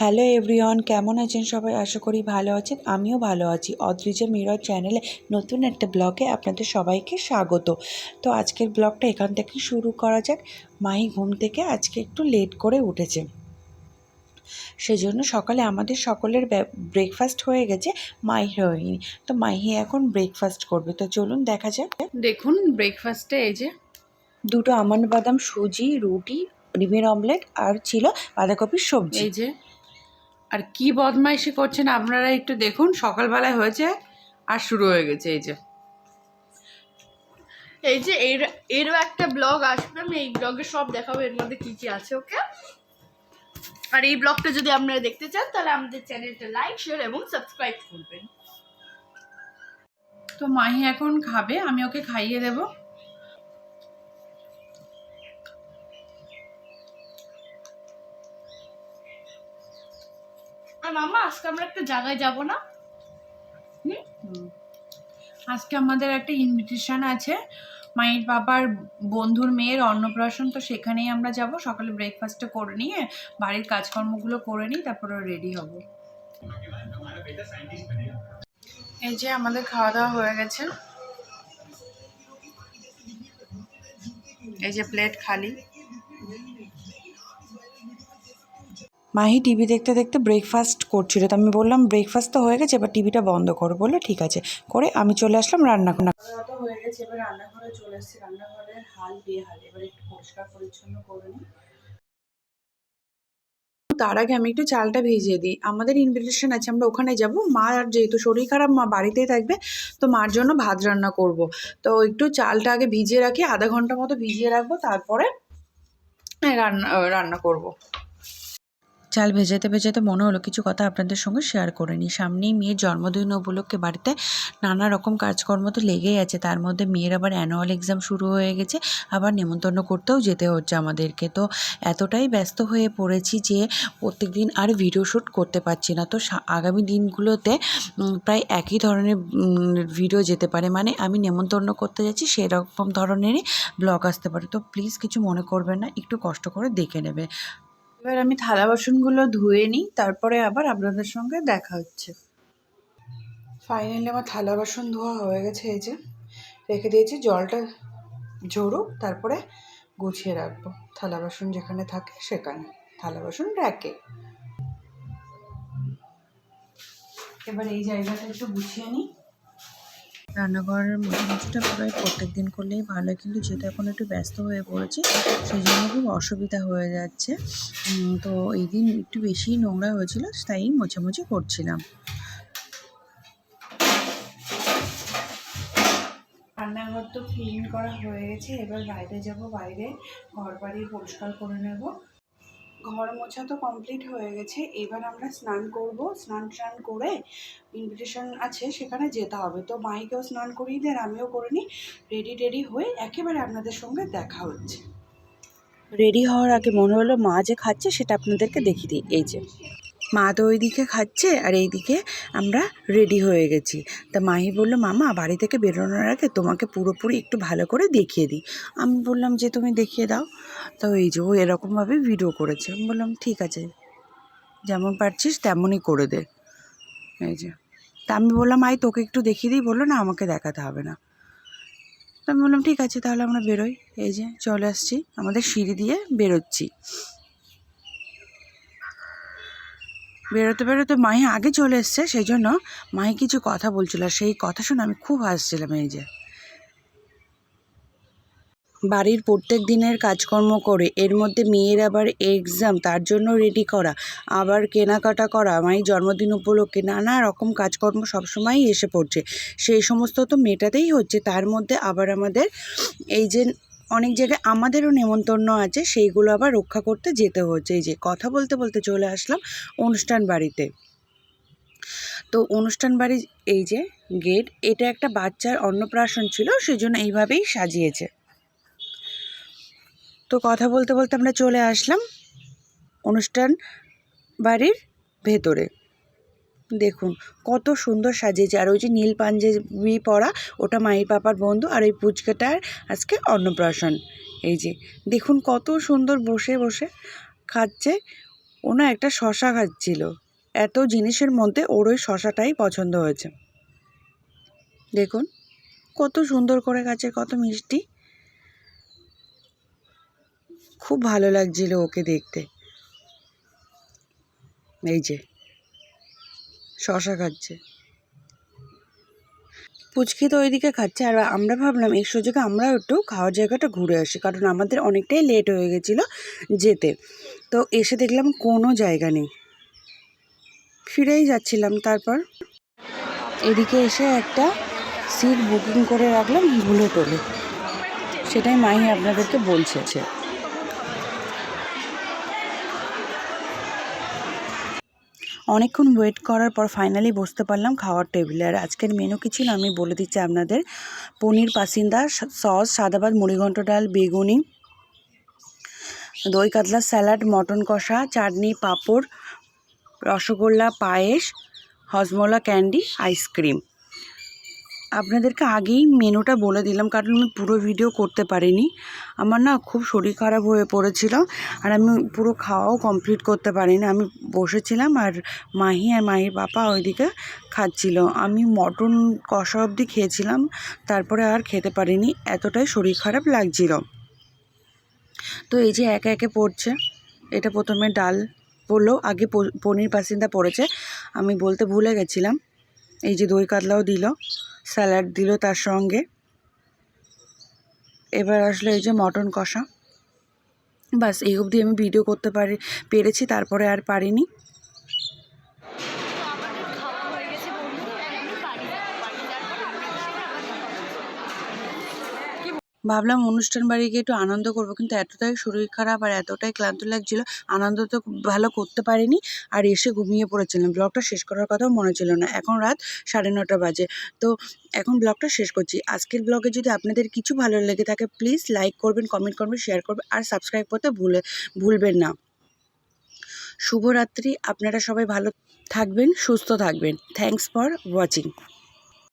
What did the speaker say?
Hello everyone কেমন আছেন সবাই? আশা করি ভালো আছেন আমিও ভালো আছি। অদ্রিজা মিরর চ্যানেলে নতুন একটা ব্লগে আপনাদের সবাইকে স্বাগত। তো আজকের ব্লগটা এখান থেকে শুরু করা যাক। মাহি ঘুম থেকে আজকে একটু লেট করে উঠেছে। সেজন্য সকালে আমাদের সকলের ব্রেকফাস্ট হয়ে গেছে মাহি হয়নি। তো মাহি এখন ব্রেকফাস্ট করবে। তো চলুন দেখা যাক। দেখুন ব্রেকফাস্টে এই যে দুটো আমন্ড বাদাম সুজি রুটি ডিমের অমলেট আর ছিল বাঁধাকপির সবজি। এই যে আর কি বদমাইশি করছেন আপনারা একটু দেখুন সকালবেলায় হয়েছে আর শুরু হয়ে গেছে এই যে। এই যে এর এরও একটা ব্লগ আসবে আমি এই ব্লগে সব দেখাবো এর মধ্যে কি কি আছে ওকে? আর এই ব্লগটা যদি আপনারা দেখতে চান তাহলে আমাদের চ্যানেলটা লাইক শেয়ার এবং সাবস্ক্রাইব করবেন। তো মাহি এখন খাবে আমি ওকে খাইয়ে দেব। আর মামা, আজকে আমরা একটা জায়গায় যাব না? আজকে আমাদের একটা ইনভিটেশন আছে। মায়ের বাবার বন্ধুর মেয়ের অন্নপ্রাশন, তো সেখানেই আমরা যাব। সকালে ব্রেকফাস্টটা করে নিয়ে, বাড়ির কাজকর্মগুলো করে নিই তারপরে রেডি হব। এই যে আমাদের খাওয়া দাওয়া হয়ে গেছে। এই যে প্লেট খালি। মাহি টিভি দেখতে দেখতে ব্রেকফাস্ট করছিল। তো আমি বললাম ব্রেকফাস্ট তো হয়ে গেছে, এবার টিভিটা বন্ধ করো। বলল, ঠিক আছে। করে আমি চলে আসলাম রান্না হয়ে গেছে, এবার রান্নাঘরে চলে এসেছি রান্নাঘরের হাল এবার একটু করে তার আগে আমি একটু চালটা ভিজিয়ে দিই। আমাদের ইনভিটেশন আছে, আমরা ওখানে যাব। মা আর যেহেতু শরীর খারাপ, মা বাড়িতেই থাকবে, তো মার জন্য ভাত রান্না করব। তো একটু চালটা আগে ভিজিয়ে রাখি, আধা ঘণ্টা মতো ভিজিয়ে রাখব, তারপরে রান্না রান্না করব। চাল ভেজাতে ভেজাতে মনে হলো কিছু কথা আপনাদের সঙ্গে শেয়ার করে নিই। সামনেই মেয়ের জন্মদিন উপলক্ষে বাড়িতে নানা রকম কাজকর্ম তো লেগেই আছে। তার মধ্যে মেয়ের আবার অ্যানুয়াল এক্সাম শুরু হয়ে গেছে। আবার নেমন্তন্ন করতেও যেতে হচ্ছে আমাদেরকে। তো এতটাই ব্যস্ত হয়ে পড়েছি যে প্রত্যেক দিন আর ভিডিও শ্যুট করতে পারছি না। তো আগামী দিনগুলোতে প্রায় একই ধরনের ভিডিও যেতে পারে। মানে আমি নেমন্তন্ন করতে যাচ্ছি সেরকম ধরনেরই ব্লগ আসতে পারে। তো প্লিজ কিছু মনে করবেন না। একটু কষ্ট করে দেখে নেবে। এবার আমি থালা বাসনগুলো ধুয়ে নিই, তারপরে আবার আপনাদের সঙ্গে দেখা হচ্ছে। ফাইনালি আমার থালা বাসন ধোয়া হয়ে গেছে, এই যে রেখে দিয়েছি, জলটা ঝরুক, তারপরে গুছিয়ে রাখব। থালা বাসন যেখানে থাকে সেখানে, থালা বাসন র্যাকে এবার এই জায়গাটা একটু গুছিয়ে নিই। রান্নাঘরের মোটামুটিটা প্রায় প্রত্যেক দিন করলেই ভালো কিন্তু যেহেতু এখন একটু ব্যস্ত হয়ে পড়েছি সেই জন্য খুব অসুবিধা হয়ে যাচ্ছে। তো এই দিন একটু বেশি নোংরা হয়েছিল, তাই মোছামুছি করছিলাম। রান্নাঘর তো ক্লিন করা হয়ে গেছে, এবার বাইরে যাব, বাইরে ঘর বাড়ি পরিষ্কার করে নেব। ঘর মোছা তো কমপ্লিট হয়ে গেছে, এবার আমরা স্নান করব। স্নান টান করে ইনভিটেশন আছে, সেখানে যেতে হবে। তো মাইকেও স্নান করিয়ে দেন, আমিও করে নিই। রেডি টেডি হয়ে একেবারে আপনাদের সঙ্গে দেখা হচ্ছে। রেডি হওয়ার আগে মনে হলো মা যে খাচ্ছে, সেটা আপনাদেরকে দেখিয়ে দিই। এই যে। মা তো ওইদিকে খাচ্ছে আর এইদিকে আমরা রেডি হয়ে গেছি। তা মাহি বলল, মামা, বাড়ি থেকে বেরোনোর আগে তোমাকে পুরোপুরি একটু ভালো করে দেখিয়ে দিই। আমি বললাম, যে তুমি দেখিয়ে দাও। তো এই যে ও এরকমভাবে ভিডিও করেছে। আমি বললাম, ঠিক আছে, যেমন পারছিস তেমনই করে দে। এই যে। তা আমি বললাম আই তোকে একটু দেখিয়ে দিই। বলল, না, আমাকে দেখাতে হবে না। আমি বললাম, ঠিক আছে, তাহলে আমরা বেরোই। এই যে, চলে আসছি, আমাদের সিঁড়ি দিয়ে বেরোচ্ছি। বেরোতে বেরোতে মাহি আগে চলে এসছে সেই জন্য মাহি কিছু কথা বলছিল সেই কথা শুনে আমি খুব হাসছিলাম এই যে। বাড়ির প্রত্যেক দিনের কাজকর্ম করে, এর মধ্যে মেয়ের আবার এক্সাম তার জন্য রেডি করা, আবার কেনাকাটা করা মায়ের জন্মদিন উপলক্ষে নানা রকম কাজকর্ম সবসময়ই এসে পড়ছে। সেই সমস্ত তো মেটাতেই হচ্ছে, তার মধ্যে আবার আমাদের এই যে অনেক জায়গায় আমাদেরও নেমন্তন্ন আছে, সেইগুলো আবার রক্ষা করতে যেতে হচ্ছে। এই যে কথা বলতে বলতে চলে আসলাম অনুষ্ঠান বাড়িতে। তো অনুষ্ঠান বাড়ির এই যে গেট, এটা একটা বাচ্চার অন্নপ্রাশন ছিল সেই জন্য এইভাবেই সাজিয়েছে। তো কথা বলতে বলতে আমরা চলে আসলাম অনুষ্ঠান বাড়ির ভেতরে। দেখুন, কত সুন্দর সাজিয়েছে আর ওই যে নীল পাঞ্জাবি পরা, ওটা মায়ের পাপার বন্ধু আর ওই পুচকাটার আজকে অন্নপ্রাশন। এই যে, দেখুন কত সুন্দর বসে বসে খাচ্ছে। ও না একটা শশা খাচ্ছিল। এত জিনিসের মধ্যে ওর ওই শশাটাই পছন্দ হয়েছে। দেখুন, কত সুন্দর করে খাচ্ছে, কত মিষ্টি। খুব ভালো লাগছিল ওকে দেখতে। এই যে শশা খাচ্ছে। পুচকি তো ওইদিকে খাচ্ছে। আর আমরা ভাবলাম, এই সুযোগে আমরাও একটু খাওয়ার জায়গাটা ঘুরে আসি, কারণ আমাদের অনেকটাই লেট হয়ে গেছিল যেতে। তো এসে দেখলাম কোনো জায়গা নেই। ফিরেই যাচ্ছিলাম তারপর। এদিকে এসে একটা সিট বুকিং করে রাখলাম ভুলে টোলে। সেটাই মাহি আপনাদেরকে বলছে। অনেকক্ষণ ওয়েট করার পর ফাইনালি বসতে পারলাম খাওয়ার টেবিলে আর আজকের মেনু কী ছিল? আমি বলে দিচ্ছি আপনাদের। পনির পাসিন্দা সস সাদাবাদ মুড়িঘণ্ট ডাল, বেগুনি, দই কাতলা স্যালাড মটন কষা, chutney, papad, rasgulla, payesh, Hajmola, candy ice cream আপনাদেরকে আগেই মেনুটা বলে দিলাম, কারণ আমি পুরো ভিডিও করতে পারিনি। আমার না খুব শরীর খারাপ হয়ে পড়েছিল আর আমি পুরো খাওয়াও কমপ্লিট করতে পারিনি। আমি বসেছিলাম আর মাহি আর মাহির বাবা ওইদিকে খাচ্ছিল। আমি মটন কষা অবধি খেয়েছিলাম, তারপরে আর খেতে পারিনি। এতটাই শরীর খারাপ লাগছিল। তো এই যে একে একে পড়ছে, এটা প্রথমে ডাল পড়ল, আগে পনির পাসিন্দা পড়েছে। আমি বলতে ভুলে গেছিলাম, এই যে দই কাতলাও দিল। স্যালাড দিল তার সঙ্গে। এবার আসলো এই যে মটন কষা। বাস, এই অবধি আমি ভিডিও করতে পারি, পেরেছি, তারপরে আর পারিনি। ভাবলাম অনুষ্ঠান বাড়ি গিয়ে একটু আনন্দ করব, কিন্তু এতটাই শরীর খারাপ আর এতটাই ক্লান্ত লাগছিল, আনন্দ তো ভালো করতে পারিনি আর এসে ঘুমিয়ে পড়েছিলাম। ব্লগটা শেষ করার কথাও মনে ছিল না। এখন রাত সাড়ে নটা বাজে। তো এখন ব্লগটা শেষ করছি। আজকের ব্লগে যদি আপনাদের কিছু ভালো লেগে থাকে প্লিজ লাইক করবেন কমেন্ট করবেন শেয়ার করবেন আর সাবস্ক্রাইব করতে ভুলে, ভুলবেন না। শুভরাত্রি। আপনারা সবাই ভালো থাকবেন, সুস্থ থাকবেন। Thanks for watching